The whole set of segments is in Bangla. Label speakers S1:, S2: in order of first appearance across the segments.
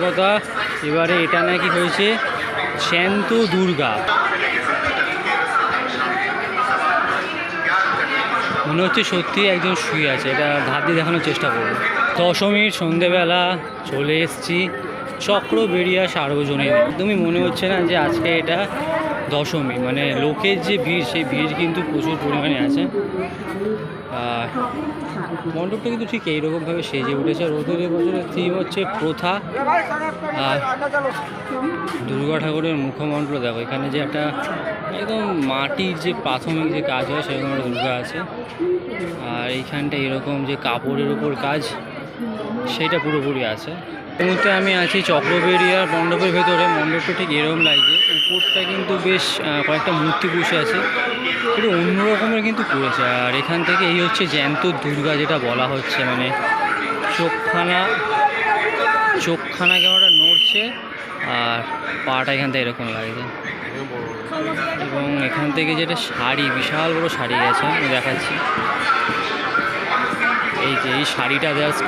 S1: কথা, এবারে এটা নাকি হয়েছে? শ্যান্ত দুর্গা। মনে হচ্ছে সত্যি একজন শুয়ে আছে, এটা ধার দিয়ে দেখানোর চেষ্টা করব। দশমীর সন্ধেবেলা চলে এসেছি চক্র বেরিয়া সার্বজনীন। একদমই মনে হচ্ছে না যে আজকে এটা দশমী মানে লোকের যে ভিড়, সেই ভিড় কিন্তু প্রচুর পরিমাণে আছে। মণ্ডপটা কিন্তু ঠিক এইরকমভাবে সেজে উঠেছে। আর ওদের বছরের থিম হচ্ছে প্রথা। আর দুর্গা ঠাকুরের মুখমণ্ডল দেখো, এখানে যে একটা একদম মাটির যে প্রাথমিক যে কাজ হয়, সেরকম দুর্গা আছে। আর এইখানটা এরকম যে কাপড়ের ওপর কাজ। সেটা পুরোপুরি আছে। এই মুহূর্তে আমি আছি চক্রবেরিয়ার মণ্ডপের ভেতরে। মণ্ডপটা ঠিক এরকম লাগছে। উপরটা কিন্তু বেশ কয়েকটা মূর্তি বসে আছে। একটু অন্য রকমের কিন্তু করেছে। আর এখান থেকে এই হচ্ছে জ্যান্ত দুর্গা যেটা বলা হচ্ছে। মানে চোখখানা চোখখানা কেমনটা নড়ছে আর পাটা এখান থেকে এরকম লাগছে। এবং এখান থেকে যেটা শাড়ি, বিশাল বড় শাড়ি গেছে আমি দেখাচ্ছি। এই যে এই শাড়িটা জাস্ট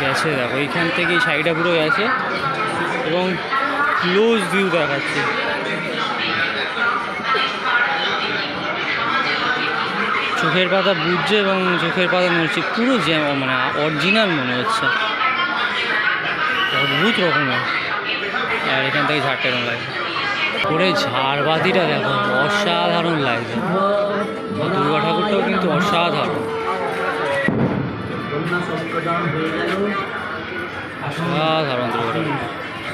S1: গেছে, দেখো, এইখান থেকে এই শাড়িটা পুরো গেছে এবং ক্লোজ ভিউ দেখাচ্ছে। চোখের পাতা বুঝছে এবং চোখের পাতা মনে হচ্ছে, পুরো জ্যাম মানে অরিজিনাল মনে হচ্ছে। অদ্ভুত রকমের। আর এখান থেকে ঝাড়টা এরকম লাগে? করে ঝাড়বাতিটা দেখো, অসাধারণ লাগছে দুর্গা ঠাকুরটাও কিন্তু অসাধারণ। অসাধারণ দুর্গা ঠাকুর